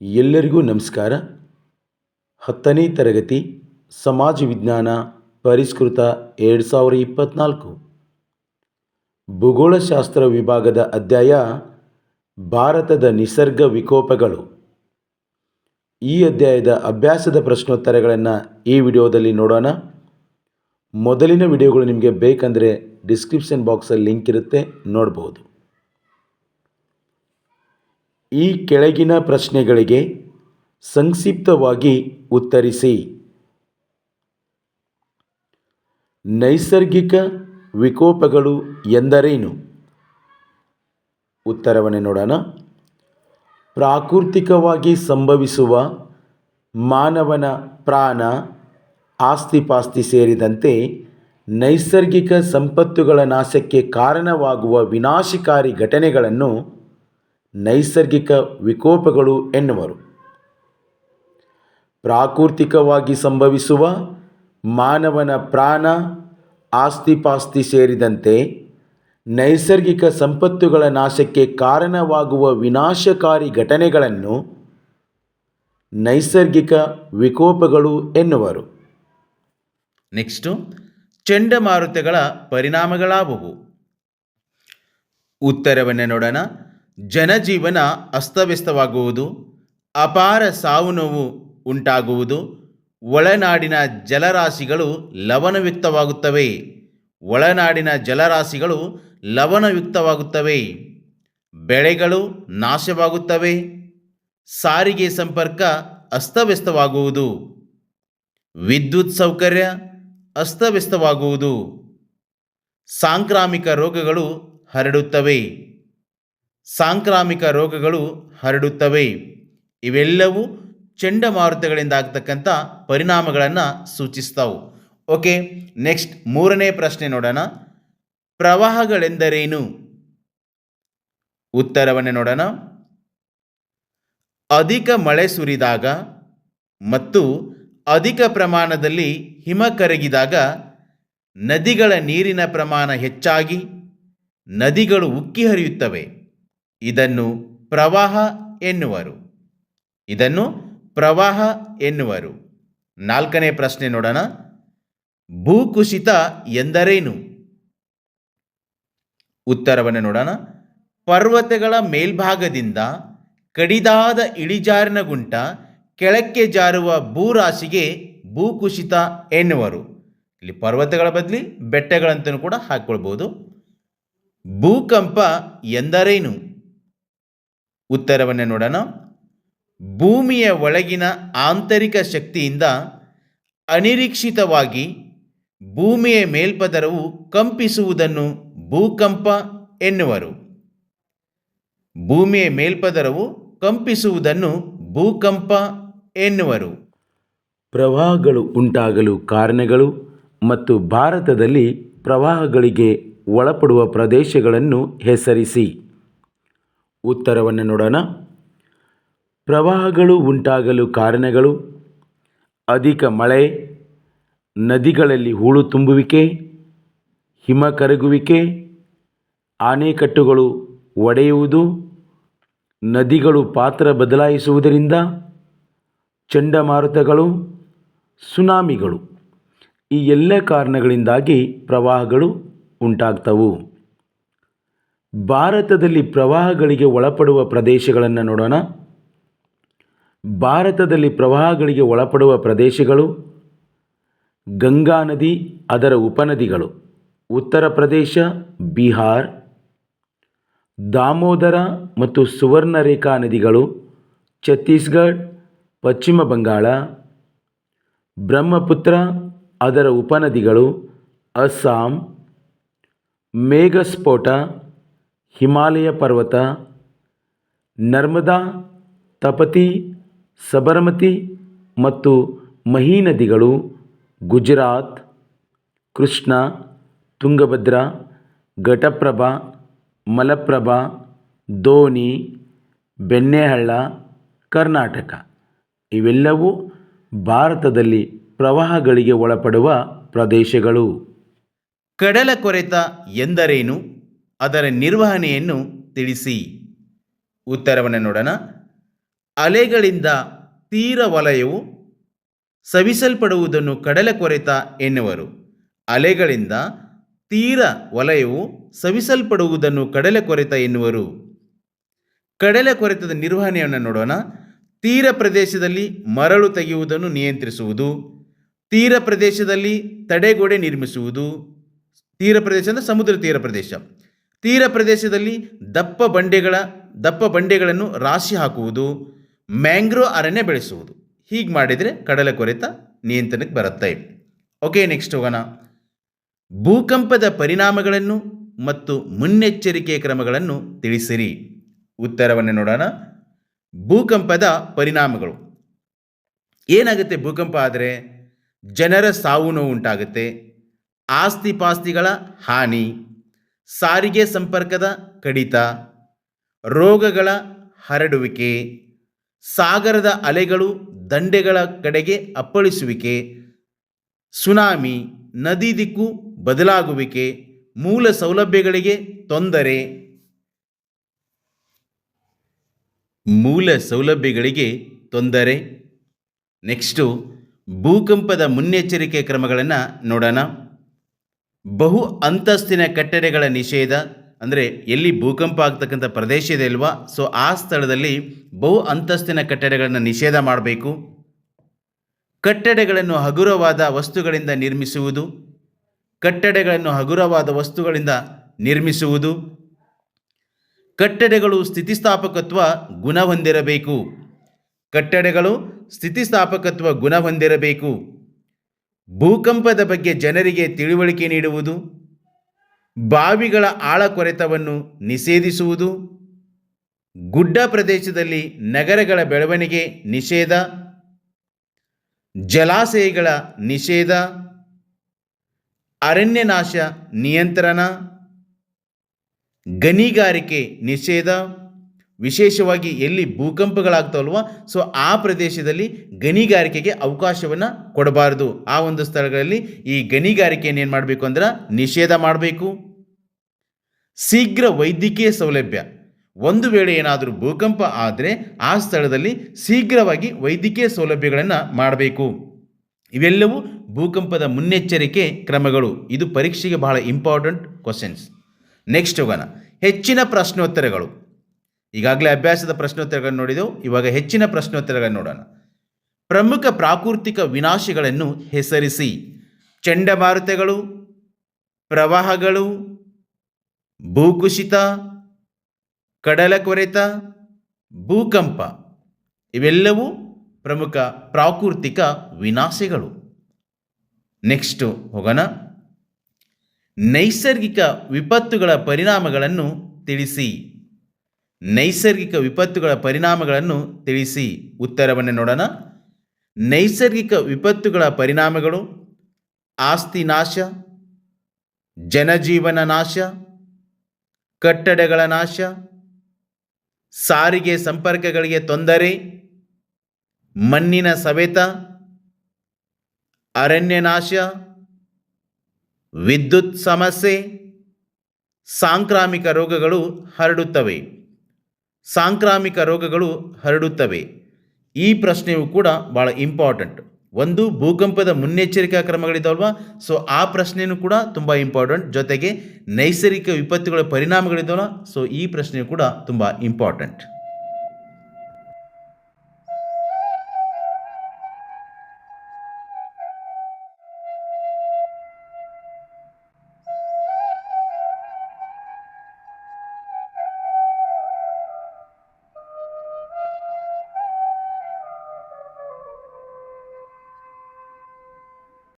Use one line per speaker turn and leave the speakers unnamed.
ಎಲ್ಲರಿಗೂ ನಮಸ್ಕಾರ. ಹತ್ತನೇ ತರಗತಿ ಸಮಾಜ ವಿಜ್ಞಾನ ಪರಿಷ್ಕೃತ ಎರಡು ಸಾವಿರ ಇಪ್ಪತ್ತ್ನಾಲ್ಕು ಭೂಗೋಳಶಾಸ್ತ್ರ ವಿಭಾಗದ ಅಧ್ಯಾಯ ಭಾರತದ ನಿಸರ್ಗ ವಿಕೋಪಗಳು. ಈ ಅಧ್ಯಾಯದ ಅಭ್ಯಾಸದ ಪ್ರಶ್ನೋತ್ತರಗಳನ್ನು ಈ ವಿಡಿಯೋದಲ್ಲಿ ನೋಡೋಣ. ಮೊದಲಿನ ವಿಡಿಯೋಗಳು ನಿಮಗೆ ಬೇಕಂದರೆ ಡಿಸ್ಕ್ರಿಪ್ಷನ್ ಬಾಕ್ಸಲ್ಲಿ ಲಿಂಕ್ ಇರುತ್ತೆ, ನೋಡ್ಬೋದು. ಈ ಕೆಳಗಿನ ಪ್ರಶ್ನೆಗಳಿಗೆ ಸಂಕ್ಷಿಪ್ತವಾಗಿ ಉತ್ತರಿಸಿ. ನೈಸರ್ಗಿಕ ವಿಕೋಪಗಳು ಎಂದರೇನು? ಉತ್ತರವನ್ನು ನೋಡೋಣ. ಪ್ರಾಕೃತಿಕವಾಗಿ ಸಂಭವಿಸುವ ಮಾನವನ ಪ್ರಾಣ, ಆಸ್ತಿಪಾಸ್ತಿ ಸೇರಿದಂತೆ ನೈಸರ್ಗಿಕ ಸಂಪತ್ತುಗಳ ನಾಶಕ್ಕೆ ಕಾರಣವಾಗುವ ವಿನಾಶಕಾರಿ ಘಟನೆಗಳನ್ನು ನೈಸರ್ಗಿಕ ವಿಕೋಪಗಳು ಎನ್ನುವರು. ಪ್ರಾಕೃತಿಕವಾಗಿ ಸಂಭವಿಸುವ ಮಾನವನ ಪ್ರಾಣ ಆಸ್ತಿಪಾಸ್ತಿ ಸೇರಿದಂತೆ ನೈಸರ್ಗಿಕ ಸಂಪತ್ತುಗಳ ನಾಶಕ್ಕೆ ಕಾರಣವಾಗುವ ವಿನಾಶಕಾರಿ ಘಟನೆಗಳನ್ನು ನೈಸರ್ಗಿಕ ವಿಕೋಪಗಳು ಎನ್ನುವರು.
ನೆಕ್ಸ್ಟು, ಚಂಡಮಾರುತಗಳ ಪರಿಣಾಮಗಳಾವುವು? ಉತ್ತರವನ್ನು ನೋಡೋಣ. ಜನಜೀವನ ಅಸ್ತವ್ಯಸ್ತವಾಗುವುದು, ಅಪಾರ ಸಾವು ನೋವು ಉಂಟಾಗುವುದು, ಒಳನಾಡಿನ ಜಲರಾಶಿಗಳು ಲವಣಯುಕ್ತವಾಗುತ್ತವೆ, ಒಳನಾಡಿನ ಜಲರಾಶಿಗಳು ಲವಣಯುಕ್ತವಾಗುತ್ತವೆ, ಬೆಳೆಗಳು ನಾಶವಾಗುತ್ತವೆ, ಸಾರಿಗೆ ಸಂಪರ್ಕ ಅಸ್ತವ್ಯಸ್ತವಾಗುವುದು, ವಿದ್ಯುತ್ ಸೌಕರ್ಯ ಅಸ್ತವ್ಯಸ್ತವಾಗುವುದು, ಸಾಂಕ್ರಾಮಿಕ ರೋಗಗಳು ಹರಡುತ್ತವೆ. ಸಾಂಕ್ರಾಮಿಕ ರೋಗಗಳು ಹರಡುತ್ತವೆ. ಇವೆಲ್ಲವೂ ಚಂಡಮಾರುತಗಳಿಂದ ಆಗ್ತಕ್ಕಂಥ ಪರಿಣಾಮಗಳನ್ನು ಸೂಚಿಸ್ತಾವು. ಓಕೆ, ನೆಕ್ಸ್ಟ್ ಮೂರನೇ ಪ್ರಶ್ನೆ ನೋಡೋಣ. ಪ್ರವಾಹಗಳೆಂದರೇನು? ಉತ್ತರವನ್ನು ನೋಡೋಣ. ಅಧಿಕ ಮಳೆ ಸುರಿದಾಗ ಮತ್ತು ಅಧಿಕ ಪ್ರಮಾಣದಲ್ಲಿ ಹಿಮ ಕರಗಿದಾಗ ನದಿಗಳ ನೀರಿನ ಪ್ರಮಾಣ ಹೆಚ್ಚಾಗಿ, ನದಿಗಳು ಉಕ್ಕಿ ಹರಿಯುತ್ತವೆ. ಇದನ್ನು ಪ್ರವಾಹ ಎನ್ನುವರು. ಇದನ್ನು ಪ್ರವಾಹ ಎನ್ನುವರು. ನಾಲ್ಕನೇ ಪ್ರಶ್ನೆ ನೋಡೋಣ. ಭೂಕುಸಿತ ಎಂದರೇನು? ಉತ್ತರವನ್ನು ನೋಡೋಣ. ಪರ್ವತಗಳ ಮೇಲ್ಭಾಗದಿಂದ ಕಡಿದಾದ ಇಳಿಜಾರಿನ ಗುಂಟ ಕೆಳಕ್ಕೆ ಜಾರುವ ಭೂರಾಶಿಗೆ ಭೂಕುಸಿತ ಎನ್ನುವರು. ಇಲ್ಲಿ ಪರ್ವತಗಳ ಬದಲಿ ಬೆಟ್ಟಗಳಂತನೂ ಕೂಡ ಹಾಕ್ಕೊಳ್ಬೋದು. ಭೂಕಂಪ ಎಂದರೇನು? ಉತ್ತರವನ್ನು ನೋಡೋಣ. ಭೂಮಿಯ ಒಳಗಿನ ಆಂತರಿಕ ಶಕ್ತಿಯಿಂದ ಅನಿರೀಕ್ಷಿತವಾಗಿ ಭೂಮಿಯ ಮೇಲ್ಪದರವು ಕಂಪಿಸುವುದನ್ನು ಭೂಕಂಪ ಎನ್ನುವರು. ಭೂಮಿಯ ಮೇಲ್ಪದರವು ಕಂಪಿಸುವುದನ್ನು ಭೂಕಂಪ ಎನ್ನುವರು.
ಪ್ರವಾಹಗಳು ಉಂಟಾಗಲು ಕಾರಣಗಳು ಮತ್ತು ಭಾರತದಲ್ಲಿ ಪ್ರವಾಹಗಳಿಗೆ ಒಳಪಡುವ ಪ್ರದೇಶಗಳನ್ನು ಹೆಸರಿಸಿ. ಉತ್ತರವನ್ನು ನೋಡೋಣ. ಪ್ರವಾಹಗಳು ಉಂಟಾಗಲು ಕಾರಣಗಳು, ಅಧಿಕ ಮಳೆ, ನದಿಗಳಲ್ಲಿ ಹೂಳು ತುಂಬುವಿಕೆ, ಹಿಮ ಕರಗುವಿಕೆ ಆಣೆಕಟ್ಟುಗಳು ಒಡೆಯುವುದು, ನದಿಗಳು ಪಾತ್ರ ಬದಲಾಯಿಸುವುದರಿಂದ ಚಂಡಮಾರುತಗಳು, ಸುನಾಮಿಗಳು ಈ ಎಲ್ಲ ಕಾರಣಗಳಿಂದಾಗಿ ಪ್ರವಾಹಗಳು ಉಂಟಾಗ್ತವು. ಭಾರತದಲ್ಲಿ ಪ್ರವಾಹಗಳಿಗೆ ಒಳಪಡುವ ಪ್ರದೇಶಗಳನ್ನು ನೋಡೋಣ. ಭಾರತದಲ್ಲಿ ಪ್ರವಾಹಗಳಿಗೆ ಒಳಪಡುವ ಪ್ರದೇಶಗಳು ಗಂಗಾ ನದಿ, ಅದರ ಉಪನದಿಗಳು. ಉತ್ತರ ಪ್ರದೇಶ, ಬಿಹಾರ್, ದಾಮೋದರ ಮತ್ತು ಸುವರ್ಣರೇಖಾ ನದಿಗಳು, ಛತ್ತೀಸ್ಗಢ, ಪಶ್ಚಿಮ ಬಂಗಾಳ, ಬ್ರಹ್ಮಪುತ್ರ, ಅದರ ಉಪನದಿಗಳು, ಅಸ್ಸಾಂ, ಮೇಘಸ್ಫೋಟ ಹಿಮಾಲಯ ಪರ್ವತ, ನರ್ಮದಾ, ತಪತಿ, ಸಬರಮತಿ ಮತ್ತು ಮಹಿ ನದಿಗಳು ಗುಜರಾತ್, ಕೃಷ್ಣ, ತುಂಗಭದ್ರಾ, ಘಟಪ್ರಭಾ, ಮಲಪ್ರಭಾ ದೋನಿ ಬೆಣ್ಣೆಹಳ್ಳ ಕರ್ನಾಟಕ. ಇವೆಲ್ಲವೂ ಭಾರತದಲ್ಲಿ ಪ್ರವಾಹಗಳಿಗೆ ಒಳಪಡುವ ಪ್ರದೇಶಗಳು.
ಕಡಲ ಕೊರೆತ ಎಂದರೇನು? ಅದರ ನಿರ್ವಹಣೆಯನ್ನು ತಿಳಿಸಿ. ಉತ್ತರವನ್ನು ನೋಡೋಣ. ಅಲೆಗಳಿಂದ ತೀರ ವಲಯವು ಸವಿಸಲ್ಪಡುವುದನ್ನು ಕಡಲಕೊರೆತ ಎನ್ನುವರು. ಅಲೆಗಳಿಂದ ತೀರ ವಲಯವು ಸವಿಸಲ್ಪಡುವುದನ್ನು ಕಡಲಕೊರೆತ ಎನ್ನುವರು. ಕಡಲಕೊರೆತದ ನಿರ್ವಹಣೆಯನ್ನು ನೋಡೋಣ. ತೀರ ಪ್ರದೇಶದಲ್ಲಿ ಮರಳು ತೆಗೆಯುವುದನ್ನು ನಿಯಂತ್ರಿಸುವುದು. ತೀರ ಪ್ರದೇಶದಲ್ಲಿ ತಡೆಗೋಡೆ ನಿರ್ಮಿಸುವುದು. ತೀರ ಪ್ರದೇಶ ಅಂದರೆ ಸಮುದ್ರ ತೀರ ಪ್ರದೇಶ. ತೀರ ಪ್ರದೇಶದಲ್ಲಿ ದಪ್ಪ ಬಂಡೆಗಳ, ದಪ್ಪ ಬಂಡೆಗಳನ್ನು ರಾಶಿ ಹಾಕುವುದು ಮ್ಯಾಂಗ್ರೋ ಅರಣ್ಯ ಬೆಳೆಸುವುದು. ಹೀಗೆ ಮಾಡಿದರೆ ಕಡಲೆ ಕೊರೆತ ನಿಯಂತ್ರಣಕ್ಕೆ ಬರುತ್ತೆ. ಓಕೆ ನೆಕ್ಸ್ಟ್ ಹೋಗೋಣ. ಭೂಕಂಪದ ಪರಿಣಾಮಗಳನ್ನು ಮತ್ತು ಮುನ್ನೆಚ್ಚರಿಕೆ ಕ್ರಮಗಳನ್ನು ತಿಳಿಸಿರಿ. ಉತ್ತರವನ್ನು ನೋಡೋಣ. ಭೂಕಂಪದ ಪರಿಣಾಮಗಳು. ಏನಾಗುತ್ತೆ ಭೂಕಂಪ ಆದರೆ? ಜನರ ಸಾವು ನೋವು ಉಂಟಾಗುತ್ತೆ. ಆಸ್ತಿ ಪಾಸ್ತಿಗಳ ಹಾನಿ. ಸಾರಿಗೆ ಸಂಪರ್ಕದ ಕಡಿತ, ರೋಗಗಳ ಹರಡುವಿಕೆ, ಸಾಗರದ ಅಲೆಗಳು ದಂಡೆಗಳ ಕಡೆಗೆ ಅಪ್ಪಳಿಸುವಿಕೆ, ಸುನಾಮಿ, ನದಿ ದಿಕ್ಕು ಬದಲಾಗುವಿಕೆ, ಮೂಲ ಸೌಲಭ್ಯಗಳಿಗೆ ತೊಂದರೆ, ಮೂಲ ಸೌಲಭ್ಯಗಳಿಗೆ ತೊಂದರೆ. ನೆಕ್ಸ್ಟು ಭೂಕಂಪದ ಮುನ್ನೆಚ್ಚರಿಕೆ ಕ್ರಮಗಳನ್ನು ನೋಡೋಣ. ಬಹು ಅಂತಸ್ತಿನ ಕಟ್ಟಡಗಳ ನಿಷೇಧ, ಅಂದರೆ ಎಲ್ಲಿ ಭೂಕಂಪ ಆಗ್ತಕ್ಕಂಥ ಪ್ರದೇಶ ಇದೆ ಅಲ್ವಾ? ಸೊ ಆ ಸ್ಥಳದಲ್ಲಿ ಬಹು ಅಂತಸ್ತಿನ ಕಟ್ಟಡಗಳನ್ನು ನಿಷೇಧ ಮಾಡಬೇಕು. ಕಟ್ಟಡಗಳನ್ನು ಹಗುರವಾದ ವಸ್ತುಗಳಿಂದ ನಿರ್ಮಿಸುವುದು, ಕಟ್ಟಡಗಳನ್ನು ಹಗುರವಾದ ವಸ್ತುಗಳಿಂದ ನಿರ್ಮಿಸುವುದು, ಕಟ್ಟಡಗಳು ಸ್ಥಿತಿಸ್ಥಾಪಕತ್ವ ಗುಣ ಹೊಂದಿರಬೇಕು. ಕಟ್ಟಡಗಳು ಸ್ಥಿತಿಸ್ಥಾಪಕತ್ವ ಗುಣ ಹೊಂದಿರಬೇಕು. ಭೂಕಂಪದ ಬಗ್ಗೆ ಜನರಿಗೆ ತಿಳುವಳಿಕೆ ನೀಡುವುದು, ಬಾವಿಗಳ ಆಳ ಕೊರೆತವನ್ನು ನಿಷೇಧಿಸುವುದು, ಗುಡ್ಡ ಪ್ರದೇಶದಲ್ಲಿ ನಗರಗಳ ಬೆಳವಣಿಗೆ ನಿಷೇಧ, ಜಲಾಶಯಗಳ ನಿಷೇಧ, ಅರಣ್ಯನಾಶ ನಿಯಂತ್ರಣ, ಗಣಿಗಾರಿಕೆ ನಿಷೇಧ. ವಿಶೇಷವಾಗಿ ಎಲ್ಲಿ ಭೂಕಂಪಗಳಾಗ್ತಾವಲ್ವ? ಸೊ ಆ ಪ್ರದೇಶದಲ್ಲಿ ಗಣಿಗಾರಿಕೆಗೆ ಅವಕಾಶವನ್ನು ಕೊಡಬಾರದು. ಆ ಒಂದು ಸ್ಥಳಗಳಲ್ಲಿ ಈ ಗಣಿಗಾರಿಕೆಯನ್ನು ಏನು ಮಾಡಬೇಕು ಅಂದ್ರೆ ನಿಷೇಧ ಮಾಡಬೇಕು. ಶೀಘ್ರ ವೈದ್ಯಕೀಯ ಸೌಲಭ್ಯ. ಒಂದು ವೇಳೆ ಏನಾದರೂ ಭೂಕಂಪ ಆದರೆ ಆ ಸ್ಥಳದಲ್ಲಿ ಶೀಘ್ರವಾಗಿ ವೈದ್ಯಕೀಯ ಸೌಲಭ್ಯಗಳನ್ನು ಮಾಡಬೇಕು. ಇವೆಲ್ಲವೂ ಭೂಕಂಪದ ಮುನ್ನೆಚ್ಚರಿಕೆ ಕ್ರಮಗಳು. ಇದು ಪರೀಕ್ಷೆಗೆ ಬಹಳ ಇಂಪಾರ್ಟೆಂಟ್ ಕ್ವಶನ್ಸ್ ನೆಕ್ಸ್ಟ್ ಹೋಗೋಣ. ಹೆಚ್ಚಿನ ಪ್ರಶ್ನೋತ್ತರಗಳು. ಈಗಾಗಲೇ ಅಭ್ಯಾಸದ ಪ್ರಶ್ನೋತ್ತರಗಳನ್ನು ನೋಡಿದೆವು. ಇವಾಗ ಹೆಚ್ಚಿನ ಪ್ರಶ್ನೋತ್ತರಗಳನ್ನು ನೋಡೋಣ. ಪ್ರಮುಖ ಪ್ರಾಕೃತಿಕ ವಿನಾಶಗಳನ್ನು ಹೆಸರಿಸಿ. ಚಂಡಮಾರುತಗಳು, ಪ್ರವಾಹಗಳು, ಭೂಕುಸಿತ, ಕಡಲ ಕೊರೆತ, ಭೂಕಂಪ. ಇವೆಲ್ಲವೂ ಪ್ರಮುಖ ಪ್ರಾಕೃತಿಕ ವಿನಾಶಗಳು. ನೆಕ್ಸ್ಟು ಹೋಗೋಣ. ನೈಸರ್ಗಿಕ ವಿಪತ್ತುಗಳ ಪರಿಣಾಮಗಳನ್ನು ತಿಳಿಸಿ. ನೈಸರ್ಗಿಕ ವಿಪತ್ತುಗಳ ಪರಿಣಾಮಗಳನ್ನು ತಿಳಿಸಿ ಉತ್ತರವನ್ನು ನೋಡೋಣ. ನೈಸರ್ಗಿಕ ವಿಪತ್ತುಗಳ ಪರಿಣಾಮಗಳು, ಆಸ್ತಿ ನಾಶ, ಜನಜೀವನ ನಾಶ, ಕಟ್ಟಡಗಳ ನಾಶ, ಸಾರಿಗೆ ಸಂಪರ್ಕಗಳಿಗೆ ತೊಂದರೆ, ಮಣ್ಣಿನ ಸವೆತ, ಅರಣ್ಯ ನಾಶ, ವಿದ್ಯುತ್ ಸಮಸ್ಯೆ, ಸಾಂಕ್ರಾಮಿಕ ರೋಗಗಳು ಹರಡುತ್ತವೆ. ಸಾಂಕ್ರಾಮಿಕ ರೋಗಗಳು ಹರಡುತ್ತವೆ. ಈ ಪ್ರಶ್ನೆಯು ಕೂಡ ಭಾಳ ಇಂಪಾರ್ಟೆಂಟ್ ಒಂದು ಭೂಕಂಪದ ಮುನ್ನೆಚ್ಚರಿಕಾ ಕ್ರಮಗಳಿದ್ದಾವಲ್ವಾ ಸೊ ಆ ಪ್ರಶ್ನೆಯೂ ಕೂಡ ತುಂಬ ಇಂಪಾರ್ಟೆಂಟ್ ಜೊತೆಗೆ ನೈಸರ್ಗಿಕ ವಿಪತ್ತುಗಳ ಪರಿಣಾಮಗಳಿದ್ದಾವಲ್ಲ ಸೊ ಈ ಪ್ರಶ್ನೆಯು ಕೂಡ ತುಂಬ ಇಂಪಾರ್ಟೆಂಟ್